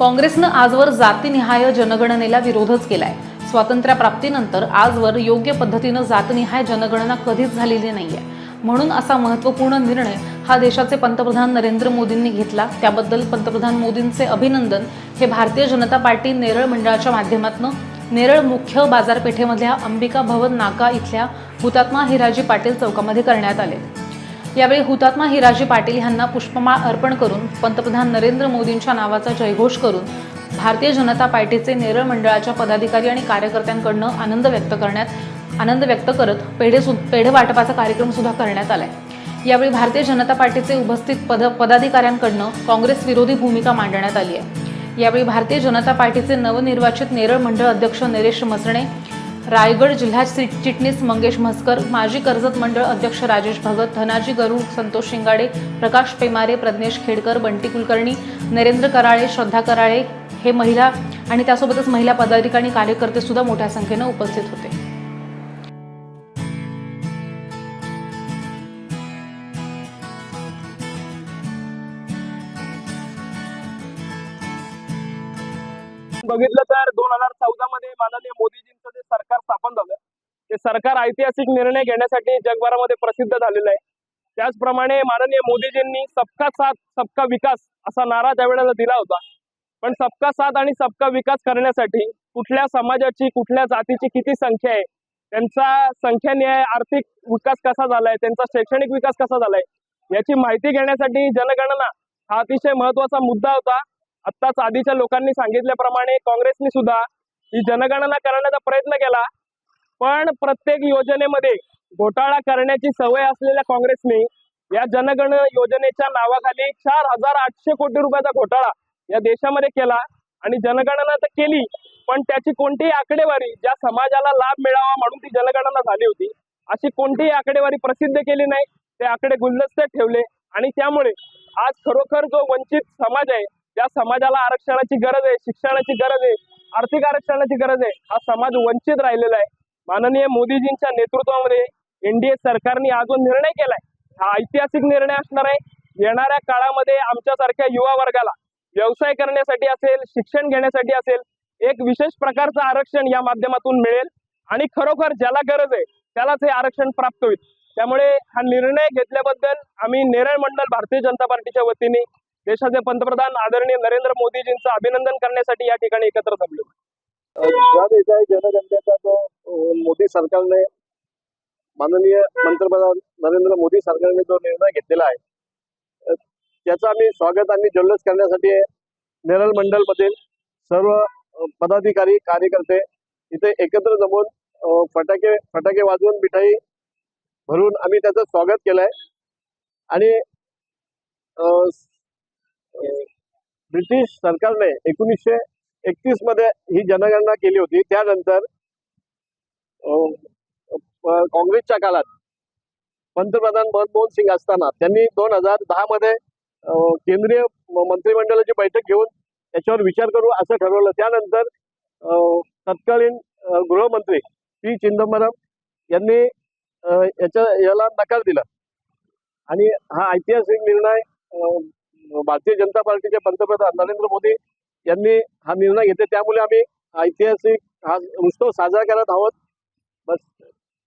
काँग्रेसनं आजवर जातीनिहाय जनगणनेला विरोधच केलाय. स्वातंत्र्याप्राप्तीनंतर आजवर योग्य पद्धतीनं जातनिहाय जनगणना कधीच झालेली नाहीये. म्हणून असा महत्त्वपूर्ण निर्णय हा देशाचे पंतप्रधान नरेंद्र मोदींनी घेतला. त्याबद्दल पंतप्रधान मोदींचे अभिनंदन. हे भारतीय जनता पार्टी नेरळ मंडळाच्या माध्यमातून नेरळ मुख्य बाजारपेठेमधल्या अंबिका भवन नाका इथल्या हुतात्मा हिराजी पाटील चौकामध्ये करण्यात आले. यावेळी हुतात्मा हिराजी पाटील यांना पुष्पमाळ अर्पण करून पंतप्रधान नरेंद्र मोदींच्या नावाचा जयघोष करून भारतीय जनता पार्टीचे नेरळ मंडळाच्या पदाधिकारी आणि कार्यकर्त्यांकडनं आनंद व्यक्त करण्यात आनंद व्यक्त करत पेढे सु पेढे वाटपाचा कार्यक्रम सुद्धा करण्यात आलाय. यावेळी भारतीय जनता पार्टीचे उपस्थित पद पदाधिकाऱ्यांकडनं काँग्रेस विरोधी भूमिका मांडण्यात आली आहे. यावेळी भारतीय जनता पार्टीचे नवनिर्वाचित नेरळ मंडळ अध्यक्ष नरेश मसणे रायगड जिल्हा चिटणीस मंगेश म्हसकर माजी कर्जत मंडळ अध्यक्ष राजेश भगत धनाजी गरुड संतोष शिंगाडे प्रकाश पेमारे प्रज्ञेश खेडकर बंटी कुलकर्णी नरेंद्र कराळे श्रद्धा कराळे हे महिला आणि त्यासोबतच महिला पदाधिकारी आणि कार्यकर्ते सुद्धा मोठ्या संख्येनं उपस्थित होते. बघितलं तर दोन हजार चौदा मध्ये माननीय मोदीजींचं जे सरकार ऐतिहासिक निर्णय घेण्यासाठी जगभरामध्ये प्रसिद्ध झालेलं आहे. त्याचप्रमाणे माननीय मोदीजींनी सबका साथ सबका विकास असा नारा त्यावेळेला दिला होता. पण सबका साथ आणि सबका विकास करण्यासाठी कुठल्या समाजाची कुठल्या जातीची किती संख्या आहे त्यांचा संख्यान्याय आर्थिक विकास कसा झालाय त्यांचा शैक्षणिक विकास कसा झालाय याची माहिती घेण्यासाठी जनगणना हा अतिशय महत्त्वाचा मुद्दा होता. आत्ताच आधीच्या लोकांनी सांगितल्याप्रमाणे काँग्रेसने सुद्धा ही जनगणना करण्याचा प्रयत्न केला. पण प्रत्येक योजनेमध्ये घोटाळा करण्याची सवय असलेल्या काँग्रेसने या जनगण योजनेच्या नावाखाली चार हजार आठशे कोटी रुपयाचा घोटाळा या देशामध्ये केला आणि जनगणना तर केली पण त्याची कोणतीही आकडेवारी ज्या समाजाला लाभ मिळावा म्हणून ती जनगणना झाली होती अशी कोणतीही आकडेवारी प्रसिद्ध केली नाही. ते आकडे गुलदस्त्यात ठेवले आणि त्यामुळे आज खरोखर जो वंचित समाज आहे त्या समाजाला आरक्षणाची गरज आहे शिक्षणाची गरज आहे आर्थिक आरक्षणाची गरज आहे हा समाज वंचित राहिलेला आहे. माननीय मोदीजींच्या नेतृत्वामध्ये एनडीए सरकारने हा जो निर्णय केलाय. हा ऐतिहासिक निर्णय असणार आहे. येणाऱ्या काळामध्ये आमच्यासारख्या युवा वर्गाला व्यवसाय करण्यासाठी असेल शिक्षण घेण्यासाठी असेल एक विशेष प्रकारचं आरक्षण या माध्यमातून मिळेल आणि खरोखर ज्याला गरज आहे त्यालाच हे आरक्षण प्राप्त होईल. त्यामुळे हा निर्णय घेतल्याबद्दल आम्ही नेरळ मंडल भारतीय जनता पार्टीच्या वतीने देशाचे पंतप्रधान आदरणीय नरेंद्र मोदीजींचं अभिनंदन करण्यासाठी या ठिकाणी एकत्र जमलो ज्या देशाच्या जनगणनेचा जो मोदी सरकारने माननीय पंतप्रधान नरेंद्र मोदी सरकारने जो निर्णय घेतलेला आहे त्याचं आम्ही स्वागत आणि जल्लोष करण्यासाठी नेरल मंडलमधील सर्व पदाधिकारी कार्यकर्ते इथे एकत्र जमून फटाके फटाके वाजवून मिठाई भरून आम्ही त्याचं स्वागत केलंय. आणि अं, ब्रिटिश सरकारने एकोणीसशे एकतीसमध्ये ही जनगणना केली होती. त्यानंतर अं, काँग्रेसच्या काळात पंतप्रधान मनमोहन सिंग असताना त्यांनी दोन हजार दहा मध्ये केंद्रीय मंत्रिमंडळाची बैठक घेऊन त्याच्यावर विचार करू असं ठरवलं. त्यानंतर अं, तत्कालीन गृहमंत्री पी चिदंबरम यांनी याच्या याला नकार दिला. आणि हा ऐतिहासिक निर्णय भारतीय जनता पार्टीचे पंतप्रधान नरेंद्र मोदी यांनी हा निर्णय घेतला. त्यामुळे आम्ही ऐतिहासिक हा उत्सव साजरा करत आहोत. बस.